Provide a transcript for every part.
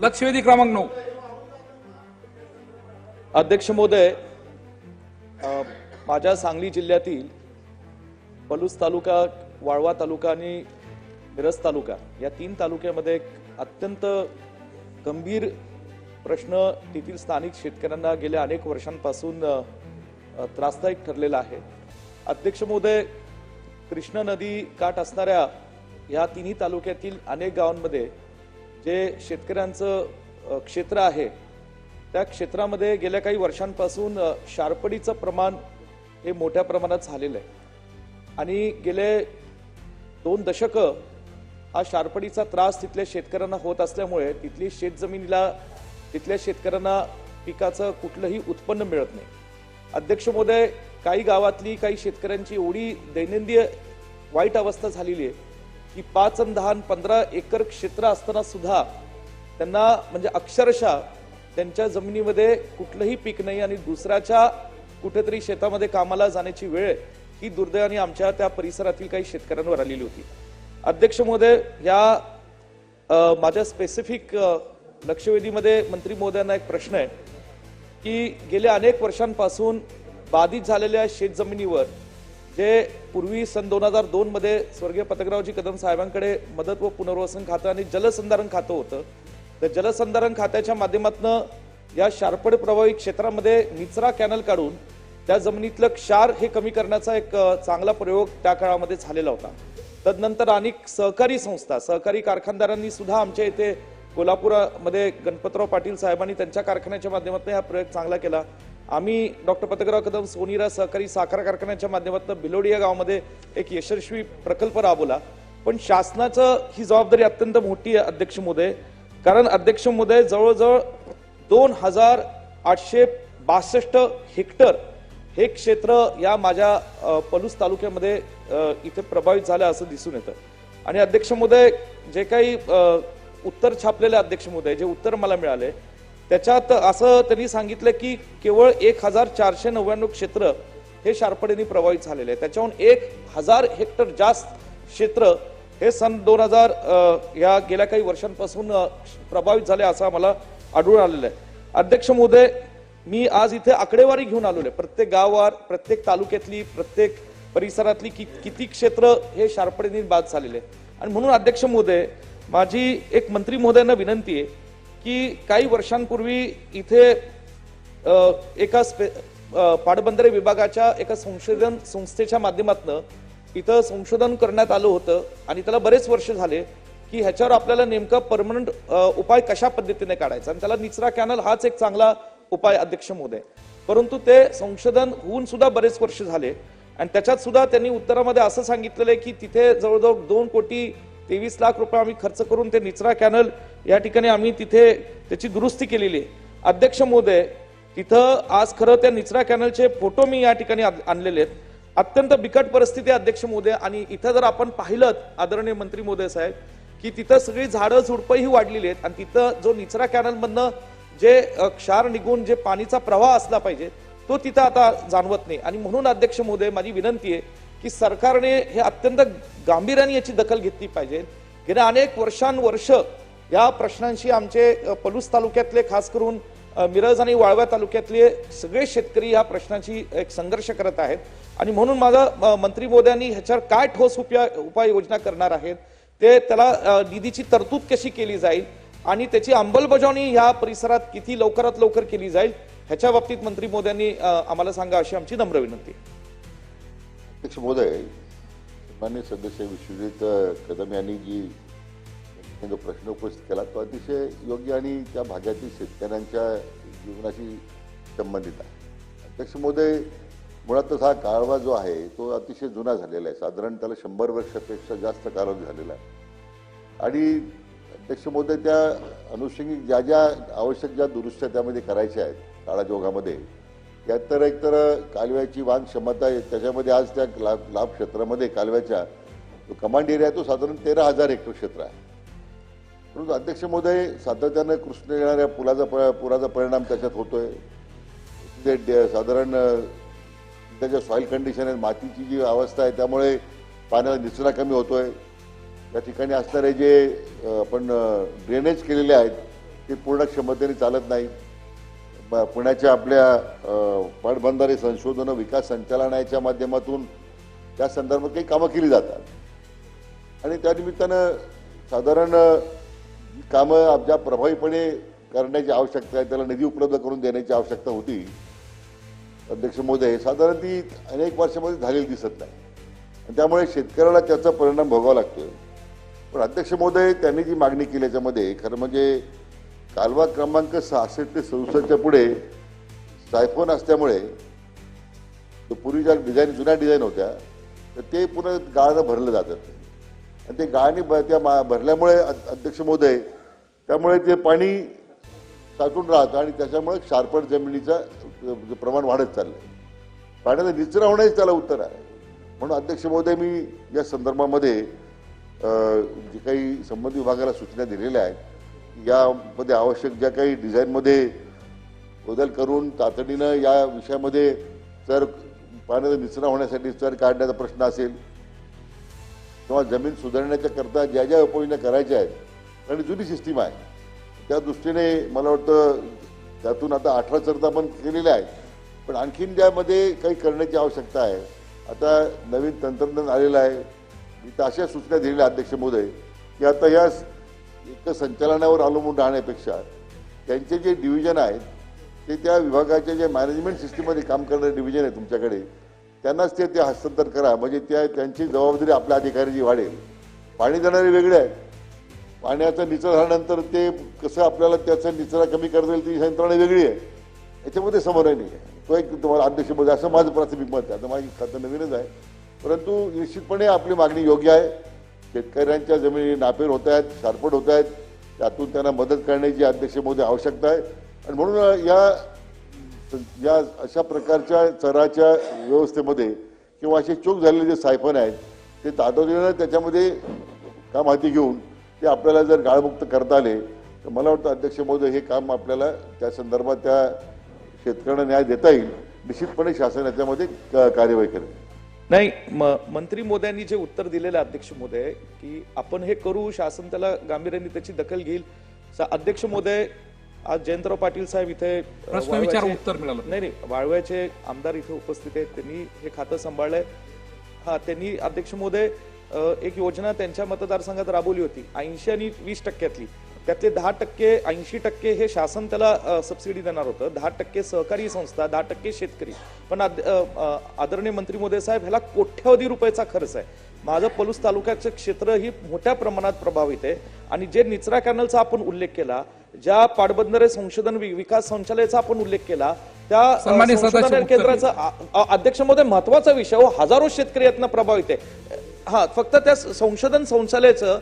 लक्षवेधी क्रमांक नऊ. अध्यक्ष महोदय माझ्या सांगली जिल्ह्यातील पलूस तालुका वाळवा तालुका आणि मिरज तालुका या तीन तालुक्यामध्ये एक अत्यंत गंभीर प्रश्न तेथील स्थानिक शेतकऱ्यांना गेल्या अनेक वर्षांपासून त्रासदायक ठरलेला आहे. अध्यक्ष महोदय कृष्णा नदी काठ असणाऱ्या या तिन्ही तालुक्यातील अनेक गावांमध्ये जे शेतकऱ्यांचं क्षेत्र आहे त्या क्षेत्रामध्ये गेल्या काही वर्षांपासून शारपडीचं प्रमाण हे मोठ्या प्रमाणात झालेलं आहे. आणि गेले दोन दशकं हा शारपडीचा त्रास तिथल्या शेतकऱ्यांना होत असल्यामुळे तिथली शेतजमिनीला तिथल्या शेतकऱ्यांना पिकाचं कुठलंही उत्पन्न मिळत नाही. अध्यक्ष महोदय काही गावातली काही शेतकऱ्यांची एवढी दैनंदिन वाईट अवस्था झालेली आहे की पाच आणि दहा आणि पंधरा एकर क्षेत्र असताना सुद्धा त्यांना म्हणजे अक्षरशः त्यांच्या जमिनीमध्ये कुठलंही पीक नाही आणि दुसऱ्याच्या कुठेतरी शेतामध्ये कामाला जाण्याची वेळ ही दुर्दैवाने आमच्या त्या परिसरातील काही शेतकऱ्यांवर आलेली होती. अध्यक्ष महोदय या माझ्या स्पेसिफिक लक्षवेधीमध्ये मंत्री महोदयांना एक प्रश्न आहे की गेल्या अनेक वर्षांपासून बाधित झालेल्या शेतजमिनीवर जे पूर्वी सन दोन हजार दोन मध्ये स्वर्गीय पतकरावजी कदम साहेबांकडे मदत व पुनर्वसन खातं आणि जलसंधारण खातं होतं. तर जलसंधारण खात्याच्या माध्यमातून या शारपड प्रभावी क्षेत्रामध्ये निचरा कॅनल काढून त्या जमिनीतलं क्षार हे कमी करण्याचा एक चांगला प्रयोग त्या काळामध्ये झालेला होता. तदनंतर अनेक सहकारी संस्था सहकारी कारखानदारांनी सुद्धा आमच्या इथे कोल्हापुरामध्ये गणपतराव पाटील साहेबांनी त्यांच्या कारखान्याच्या माध्यमातून हा प्रयोग चांगला केला. आम्ही डॉक्टर पतकराव कदम सोनीरा सहकारी साखर कारखान्याच्या माध्यमातून भिलोडी या गावामध्ये एक यशस्वी प्रकल्प राबवला. पण शासनाचं ही जबाबदारी अत्यंत मोठी आहे अध्यक्ष मोदय कारण अध्यक्ष मोदय जवळजवळ दोन हजार आठशे बासष्ट हेक्टर हे क्षेत्र या माझ्या पलूस तालुक्यामध्ये इथे प्रभावित झालं असं दिसून येतं. आणि अध्यक्ष मोदय जे काही उत्तर छापलेले अध्यक्ष मोदय जे उत्तर मला मिळाले त्याच्यात असं त्यांनी सांगितलं की केवळ एक हजार चारशे नव्याण्णव क्षेत्र हे शार्पडेने प्रभावित झालेले आहे त्याच्याहून एक हजार हेक्टर जास्त क्षेत्र हे सन दोन हजार या गेल्या काही वर्षांपासून प्रभावित झाले असं आम्हाला आढळून आलेलं आहे. अध्यक्ष महोदय मी आज इथे आकडेवारी घेऊन आलेलो आहे. प्रत्येक गावावर प्रत्येक तालुक्यातली प्रत्येक परिसरातली कि किती क्षेत्र हे शार्पडेने बाद झालेले आहे आणि म्हणून अध्यक्ष महोदय माझी एक मंत्री महोदयांना विनंती आहे की काही वर्षांपूर्वी इथे एका स्पे पाटबंधारे विभागाच्या एका संशोधन संस्थेच्या माध्यमातून इथं संशोधन करण्यात आलं होतं आणि त्याला बरेच वर्ष झाले की ह्याच्यावर आपल्याला नेमका परमनंट उपाय कशा पद्धतीने काढायचा? आणि त्याला निचरा कॅनल हाच एक चांगला उपाय अध्यक्ष महोदय. परंतु ते संशोधन होऊन सुद्धा बरेच वर्ष झाले. आणि त्याच्यात सुद्धा त्यांनी उत्तरामध्ये असं सांगितलेलं आहे की तिथे जवळजवळ दोन कोटी तेवीस लाख रुपये आम्ही खर्च करून ते निचरा कॅनल या ठिकाणी आम्ही तिथे त्याची दुरुस्ती केलेली आहे. अध्यक्ष महोदय तिथं आज खरं त्या निचरा कॅनलचे फोटो मी या ठिकाणी आणलेले आहेत. अत्यंत बिकट परिस्थिती आहे अध्यक्ष महोदय आणि इथं जर आपण पाहिलं आदरणीय मंत्री महोदय साहेब की तिथं सगळी झाडं झुडपंही वाढलेली आहेत आणि तिथं जो निचरा कॅनलमधनं जे क्षार निघून जे पाणीचा प्रवाह असला पाहिजे तो तिथं आता जाणवत नाही. आणि म्हणून अध्यक्ष महोदय माझी विनंती आहे की सरकारने हे अत्यंत गांभीर्याने याची दखल घेतली पाहिजे गेल्या अनेक वर्षानुवर्ष या प्रश्नांशी आमचे पलूस तालुक्यातले खास करून मिरज आणि वाळवा तालुक्यातले सगळे शेतकरी या प्रश्नांशी एक संघर्ष करत आहेत आणि म्हणून माझा मंत्री मोद्यांनी ह्याच्यावर काय ठोस उपाय उपाययोजना करणार आहेत ते त्याला निधीची तरतूद कशी केली जाईल आणि त्याची अंमलबजावणी ह्या परिसरात किती लवकरात लवकर केली जाईल ह्याच्या बाबतीत मंत्री मोद्यांनी आम्हाला सांगा अशी आमची नम्र विनंती आहे. अध्यक्ष महोदय मान्य सदस्य विश्वजित कदम यांनी जी जो प्रश्न उपस्थित केला तो अतिशय योग्य आणि त्या भागातील शेतकऱ्यांच्या जीवनाशी संबंधित आहे. अध्यक्ष महोदय मुळातच हा काळवा जो आहे तो अतिशय जुना झालेला आहे. साधारण त्याला शंभर वर्षापेक्षा जास्त कालावधी झालेला आहे. आणि अध्यक्ष महोदय त्या अनुषंगिक ज्या ज्या आवश्यक ज्या दुरुस्त्या त्यामध्ये करायच्या आहेत काळाजोगामध्ये त्यानंतर तर एकतर कालव्याची वाहन क्षमता आहे. त्याच्यामध्ये आज त्या लाभ लाभ क्षेत्रामध्ये कालव्याच्या जो कमांड एरिया आहे तो साधारण तेरा हजार हेक्टर क्षेत्र आहे. परंतु अध्यक्ष महोदय सातत्यानं कृष्ण येणाऱ्या पुलाचा प पुराचा परिणाम त्याच्यात होतोय. ते डे- साधारण त्याच्या सॉईल कंडिशन आहे मातीची जी अवस्था आहे त्यामुळे पाण्याला निचरा कमी होतोय. त्या ठिकाणी असणारे जे आपण ड्रेनेज केलेले आहेत ते पूर्ण क्षमतेने चालत नाही पुण्याच्या आपल्या अ, पाटबंधारे संशोधन विकास संचालनाच्या माध्यमातून त्या संदर्भात काही कामं केली जातात. आणि त्या निमित्तानं साधारण कामं ज्या प्रभावीपणे करण्याची आवश्यकता आहे त्याला निधी उपलब्ध करून देण्याची आवश्यकता होती. अध्यक्ष महोदय साधारण ती अनेक वर्षामध्ये झालेली दिसत नाही. आणि त्यामुळे शेतकऱ्याला त्याचा परिणाम भोगावा लागतोय. पण अध्यक्ष महोदय त्यांनी जी मागणी केली याच्यामध्ये खरं म्हणजे कालवा क्रमांक सहाशे ते सदुसष्टच्या पुढे सायफोन असल्यामुळे तो पूर्वीच्या डिझाईन जुन्या डिझाईन होत्या तर ते पुन्हा गाळानं भरलं जातं. आणि ते गाळाने भर त्या मा- भरल्यामुळे अध्यक्ष महोदय त्यामुळे ते पाणी साठून राहतं आणि त्याच्यामुळे शारपट जमिनीचं प्रमाण वाढत चाललं पाण्याचा निचरा होण्याचं त्याला उत्तर आहे. म्हणून अध्यक्ष महोदय मी या संदर्भामध्ये जे काही संबंधित विभागाला सूचना दिलेल्या आहेत यामध्ये आवश्यक ज्या काही डिझाईनमध्ये बदल करून तातडीनं या विषयामध्ये जर पाण्याचा निचरा होण्यासाठी चर काढण्याचा प्रश्न असेल किंवा जमीन सुधारण्याच्या करता ज्या ज्या उपाययोजना करायच्या आहेत आणि जुनी सिस्टीम आहे त्या दृष्टीने मला वाटतं त्यातून आता अठरा चर्चा आपण केलेल्या आहेत. पण आणखीन ज्यामध्ये काही करण्याची आवश्यकता आहे आता नवीन तंत्रज्ञान आलेलं आहे. मी तर अशा सूचना दिलेल्या अध्यक्ष महोदय की आता या एक संचालनावर अवलंबून राहण्यापेक्षा त्यांचे जे डिव्हिजन आहेत ते त्या विभागाच्या जे मॅनेजमेंट सिस्टीममध्ये काम करणारे डिव्हिजन आहे तुमच्याकडे त्यांनाच ते ते हस्तांतर करा. म्हणजे त्या त्यांची जबाबदारी आपल्या अधिकाऱ्याची वाढेल. पाणी देणारे वेगळे आहेत. पाण्याचा निचरा झाल्यानंतर ते कसं आपल्याला त्याचा निचरा कमी करता येईल ती यंत्रणा वेगळी आहे. याच्यामध्ये समन्वय नाही आहे. तो एक तुम्हाला अध्यक्षपद असं माझं प्राथमिक मत आहे. आता माझी खातं नवीनच आहे. परंतु निश्चितपणे आपली मागणी योग्य आहे. शेतकऱ्यांच्या जमिनी नापेर होत आहेत शारपट होत आहेत. त्यातून त्यांना मदत करण्याची अध्यक्ष मोदी आवश्यकता आहे. आणि म्हणून या या अशा प्रकारच्या चराच्या व्यवस्थेमध्ये किंवा असे चूक झालेले जे सायफन आहेत ते तातडीनं त्याच्यामध्ये काम हाती घेऊन ते आपल्याला जर गाळमुक्त करता आले तर मला वाटतं अध्यक्ष महोदय हे काम आपल्याला त्या संदर्भात त्या शेतकऱ्यांना न्याय देता येईल. निश्चितपणे शासन याच्यामध्ये क- कार्यवाही करेल. नाही म- मंत्री मोदयांनी जे उत्तर दिलेलं आहे अध्यक्ष मोदय की आपण हे करू शासन त्याला गांभीर्याने त्याची दखल घेईल. अध्यक्ष मोदय आज जयंतराव पाटील साहेब इथे उत्तर मिळालं. नाही नाही वाळव्याचे आमदार इथे उपस्थित आहेत त्यांनी हे खातं सांभाळलंय. हा त्यांनी अध्यक्ष मोदय एक योजना त्यांच्या मतदारसंघात राबवली होती ऐंशी आणि वीस टक्क्यातली. त्यातले दहा टक्के ऐंशी टक्के हे शासन त्याला सबसिडी देणार होतं. दहा टक्के सहकारी संस्था दहा टक्के शेतकरी. पण आदरणीय मंत्री मोदय साहेब ह्याला कोट्यवधी रुपयाचा खर्च आहे. माझं पलूस तालुक्याचं क्षेत्र ही मोठ्या प्रमाणात प्रभावित आहे. आणि जे निचरा कॅनलचा आपण उल्लेख केला ज्या पाटबंधारे संशोधन विकास संचालयाचा आपण उल्लेख केला त्या संशोधन केंद्राचा अध्यक्ष महोदय महत्त्वाचा विषय हो. हजारो शेतकरी यातनं प्रभावित आहे. हा फक्त त्या संशोधन संचालयाचं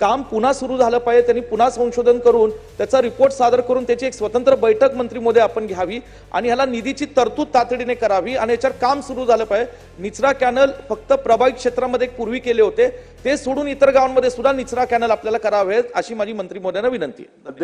काम पुन्हा सुरू झालं पाहिजे त्यांनी पुन्हा संशोधन करून त्याचा रिपोर्ट सादर करून त्याची एक स्वतंत्र बैठक मंत्री मोदी आपण घ्यावी आणि ह्याला निधीची तरतूद तातडीने करावी आणि याच्यावर काम सुरू झालं पाहिजे. निचरा कॅनल फक्त प्रभावित क्षेत्रामध्ये पूर्वी केले होते. ते सोडून इतर गावांमध्ये सुद्धा निचरा कॅनल आपल्याला करावे अशी माझी मंत्री मोदयांना विनंती आहे.